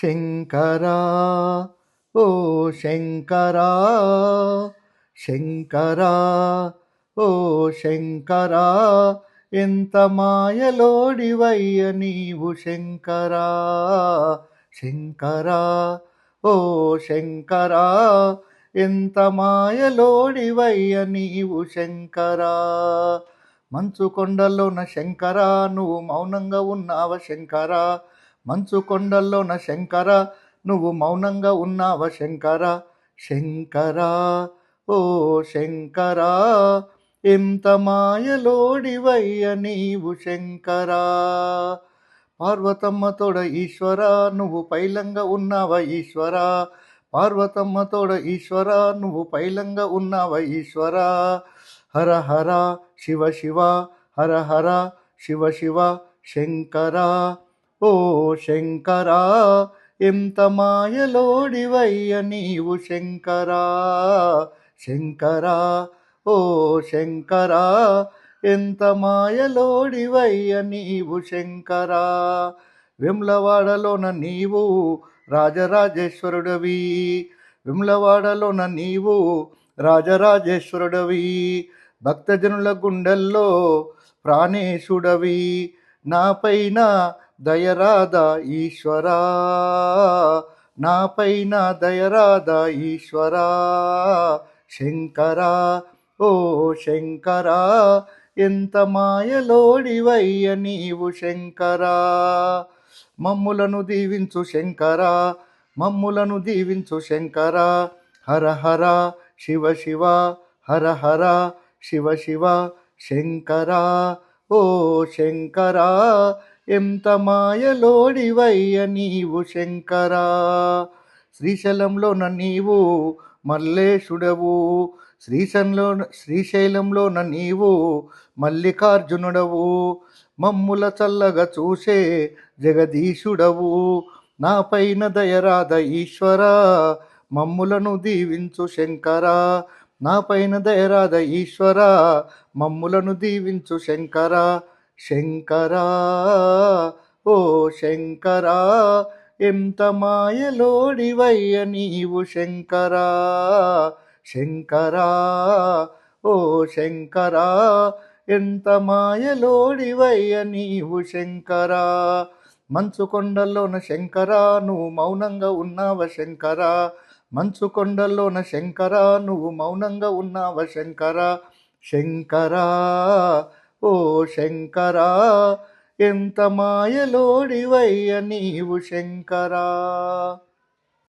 శంకరా ఓ శంకరా శంకరా ఓ శంకరా ఎంత మాయలోడివయ్య నీవు శంకరా శంకరా ఓ శంకరా ఎంత మాయలోడివయ్య నీవు శంకరా మంచు కొండల్లోన శంకరా నువ్వు మౌనంగా ఉన్నావ శంకరా మంచు కొండల్లోన శంకర నువ్వు మౌనంగా ఉన్నావ శంకర? శంకరా ఓ శంకరా ఎంత మాయలోడివయ్య నీవు శంకరా. పార్వతమ్మ తోడ ఈశ్వర నువ్వు పైలంగా ఉన్నావ ఈశ్వర? పార్వతమ్మ తోడ ఈశ్వర నువ్వు పైలంగా ఉన్నావ ఈశ్వర? హర హర శివ శివ హర హర శివ శివ శంకరా. ఓ శంకరా ఎంత మాయలోడివయ్య నీవు శంకరా. శంకరా ఓ శంకరా ఎంత మాయలోడివయ్య నీవు శంకరా. విమ్లవాడలోన నీవు రాజరాజేశ్వరుడవి. విమ్లవాడలోన నీవు రాజరాజేశ్వరుడవి. భక్తజనుల గుండెల్లో ప్రాణేశుడవి. నాపైన పైన దయరాధ ఈశ్వరా నాపైన దయరాధ ఈశ్వరా. శంకరా ఓ శంకరా ఎంత మాయలోడివయ్య నీవు శంకరా. మమ్ములను దీవించు శంకరా మమ్ములను దీవించు శంకరా. హర హర శివ శివ హర హర శివ శివ శంకరా. ఓ శంకరా ఎంత మాయలోడివయ్య నీవు శంకరా? శ్రీశైలంలోన నీవు మల్లేశుడవు. శ్రీశైలంలో శ్రీశైలంలోన నీవు మల్లికార్జునుడవు. మమ్ముల చల్లగా చూసే జగదీశుడవు. నా పైన దయరాధ ఈశ్వర మమ్ములను దీవించు శంకరా. నా పైన దయరాధ ఈశ్వర మమ్ములను దీవించు శంకరా. శంకరా ఓ శంకరా ఎంత మాయలోడివయ్య నీవు శంకరా? శంకరా ఓ శంకరా ఎంత మాయలోడివయ్య నీవు శంకరా? మంచు కొండల్లోన శంకరా నువ్వు మౌనంగా ఉన్నావ శంకరా? మంచు కొండల్లోన శంకరా నువ్వు మౌనంగా ఉన్నావ శంకరా? శంకరా ఓ శంకరా ఎంత మాయలోడివయ్య నీవు శంకరా.